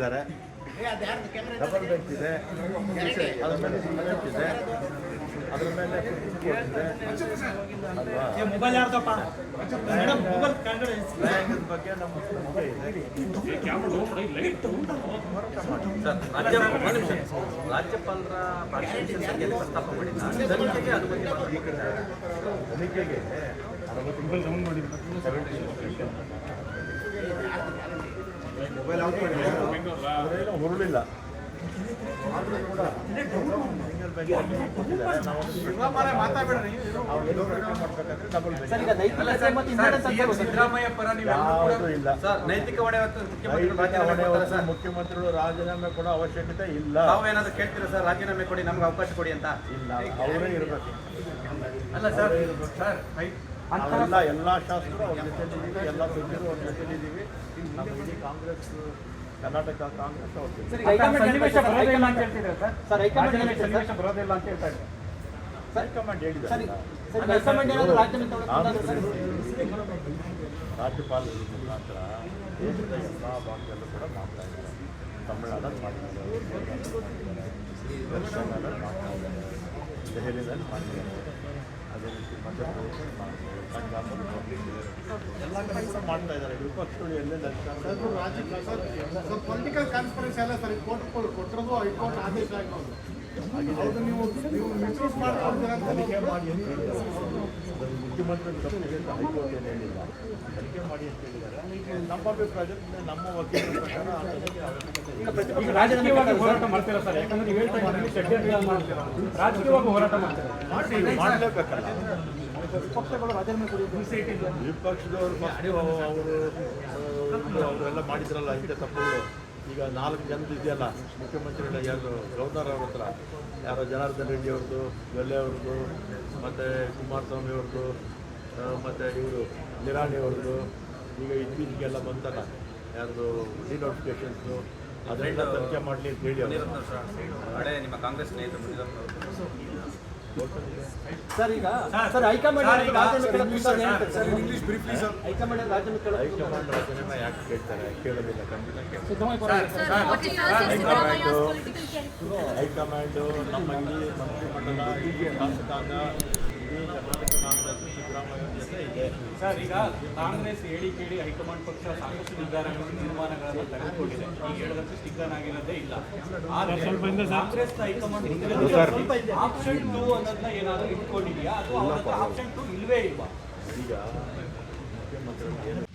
ಕೊಟ್ಟಿದ್ದಾರೆ double bench ಇದೆ. ಅದ್ರ ಮೇಲೆ ಬೆಂಚ್ ಇದೆ. ಅದ್ರ ಮೇಲೆ ಅಲ್ವಾ? ಬಗ್ಗೆ ನಮ್ಮ ನಂಬಿಕೆ ಇದೆ. ರಾಜ್ಯಪಾಲರ ಸಂಖ್ಯೆಯಲ್ಲಿ ಪ್ರಸ್ತಾಪ ತನಿಖೆಗೆ ಅನುಮತಿ ಮಾಡಬೇಕಿದೆ ತನಿಖೆಗೆ ಹೊರಳಿಲ್ಲ ನೈತಿಕ ಹೊಣೆ ಮುಖ್ಯಮಂತ್ರಿಗಳು ರಾಜೀನಾಮೆ ಕೊಡೋ ಅವಶ್ಯಕತೆ ಇಲ್ಲ. ನಾವೇನಾದ್ರೂ ಕೇಳ್ತೀರಾ ಸರ್ ರಾಜೀನಾಮೆ ಕೊಡಿ ನಮ್ಗೆ ಅವಕಾಶ ಕೊಡಿ ಅಂತ ಇಲ್ಲ ಅವರೇ ಇರಬೇಕು ಅಲ್ಲ ಸರ್ ಸರ್ ನಾವೆಲ್ಲ ಎಲ್ಲ ಶಾಸಕರು ಅವ್ರ ಜೊತೆಲಿದ್ದೀವಿ ಎಲ್ಲ ಸಚಿವರು ಅವ್ರ ಜೊತೆಲಿದ್ದೀವಿ. ನಮ್ಮ ಇಡೀ ಕಾಂಗ್ರೆಸ್ ಕರ್ನಾಟಕ ಕಾಂಗ್ರೆಸ್ ಅವ್ರ ಜೊತೆ. ಹೈಕಮಾಂಡ್ ಹೇಳಿದ್ದಾರೆ ರಾಜ್ಯಪಾಲರ ಮುಖಾಂತರ ದೇಶದ ಎಲ್ಲ ಭಾಗದಲ್ಲೂ ಕೂಡ ಮಾಡ್ತಾ ಇದ್ದಾರೆ ತಮಿಳುನಾಡಲ್ಲಿ ಮಾಡ್ತಾ ಇದ್ದಾರೆ ದೆಹಲಿಯಲ್ಲಿ ಮಾಡಿದ್ದಾರೆ ಅದೇ ರೀತಿ ಎಲ್ಲ ಮಾಡ್ತಾ ಇದ್ದಾರೆ ಪೊಲಿಟಿಕಲ್ ಕಾನ್ಫರೆನ್ಸ್ ಸರಿ ಕೋರ್ಟ್ ಹೈಕೋರ್ಟ್ ಆದೇಶ ಆಗಿರೋದು ಹೌದು ನೀವು ನೀವು ಅಂತ ಅದನ್ನು ಮುಖ್ಯಮಂತ್ರಿ ತಪ್ಪಿದೆ ಅಂತ ಹೈಕೋರ್ಟ್ ಏನು ಹೇಳಿಲ್ಲ. ತನಿಖೆ ಮಾಡಿ ಅಂತ ಹೇಳಿದ್ದಾರೆ. ನಮ್ಮ ಅಭಿಪ್ರಾಯದಲ್ಲಿ ನಮ್ಮ ವಕೀಲರ ಪ್ರಕಾರ ರಾಜಕೀಯವಾಗಿ ಹೋರಾಟ ಮಾಡ್ತೀರಾ ಸರ್? ಯಾಕಂದ್ರೆ ನೀವು ಹೇಳ್ತಾ ರಾಜಕೀಯವಾಗಿ ಹೋರಾಟ ಮಾಡ್ತೀರಾ? ಮಾಡಿ ಮಾಡಲೇಬೇಕಲ್ಲ. ಪಕ್ಷಗಳು ರಾಜೀನಾಮೆ ವಿಪಕ್ಷದವರು ಅವರು ಅವರೆಲ್ಲ ಮಾಡಿದ್ರಲ್ಲ ಇಂಥ ತಪ್ಪುಗಳು ಈಗ ನಾಲ್ಕು ಜನರು ಇದೆಯಲ್ಲ ಮುಖ್ಯಮಂತ್ರಿಗಳ ಯಾರು ಗೌರ್ನರ್ ಅವ್ರ ಹತ್ರ ಯಾರೋ ಜನಾರ್ದನ್ ರೆಡ್ಡಿ ಅವ್ರದ್ದು ಗಲ್ಲೆ ಅವ್ರದ್ದು. ಮತ್ತು ಕುಮಾರಸ್ವಾಮಿ ಅವ್ರದ್ದು ಮತ್ತು ಇವರು ನಿರಾಣಿ ಅವ್ರದ್ದು ಈಗ ಇತ್ತೀಚೆಗೆಲ್ಲ ಬಂತಲ್ಲ ಯಾರ್ದು ಡಿನೋಟಿಫಿಕೇಶನ್ಸು ಅದರಿಂದ ತನಿಖೆ ಮಾಡಲಿ ಅಂತ ಹೇಳಿ ಹಳೆ ನಿಮ್ಮ ಕಾಂಗ್ರೆಸ್ ಸ್ನೇಹಿತರು ಸರ್ ಈಗ sir high command English briefly sir high command ರಾಜ್ಯ ಹೈಕಮಾಂಡ್ ರಾಜ್ಯ ಯಾಕೆ ಕೇಳ್ತಾರೆ ಕೇಳೋದಿಲ್ಲ ಖಂಡಿತ ಹೈಕಮಾಂಡು ನಮ್ಮ ಇಡೀ ಮಂತ್ರಿಮಂಡಲ ಶಾಸಕಾಂಗ ಇಡೀ ಕರ್ನಾಟಕ ಕಾಂಗ್ರೆಸ್ ಸಿದ್ದರಾಮಯ್ಯ ಜೊತೆ ಇದೆ. ಸರ್ ಈಗ ಕಾಂಗ್ರೆಸ್ ಹೇಳಿ ಕೇಳಿ ಹೈಕಮಾಂಡ್ ಪಕ್ಷ ಸಾಕಷ್ಟು ನಿರ್ಧಾರಗಳನ್ನು ತೀರ್ಮಾನಗಳನ್ನು ತೆಗೆದುಕೊಂಡಿದೆ. ಈಗ ಹೇಳಿದಂತೆ ಸ್ಟಿಕ್ಕರ್ ಆಗಿರೋದೇ ಇಲ್ಲ. ಕಾಂಗ್ರೆಸ್ ಹೈಕಮಾಂಡ್ ಆಪ್ಷನ್ ಟೂ ಅನ್ನೋದನ್ನ ಏನಾದರೂ ಇಟ್ಕೊಂಡಿದೆಯಾ ಅಥವಾ ಆಪ್ಷನ್ ಟು ಇಲ್ವೇ ಇಲ್ವಾ? ಈಗ ಮುಖ್ಯಮಂತ್ರಿಗಳು ಏನು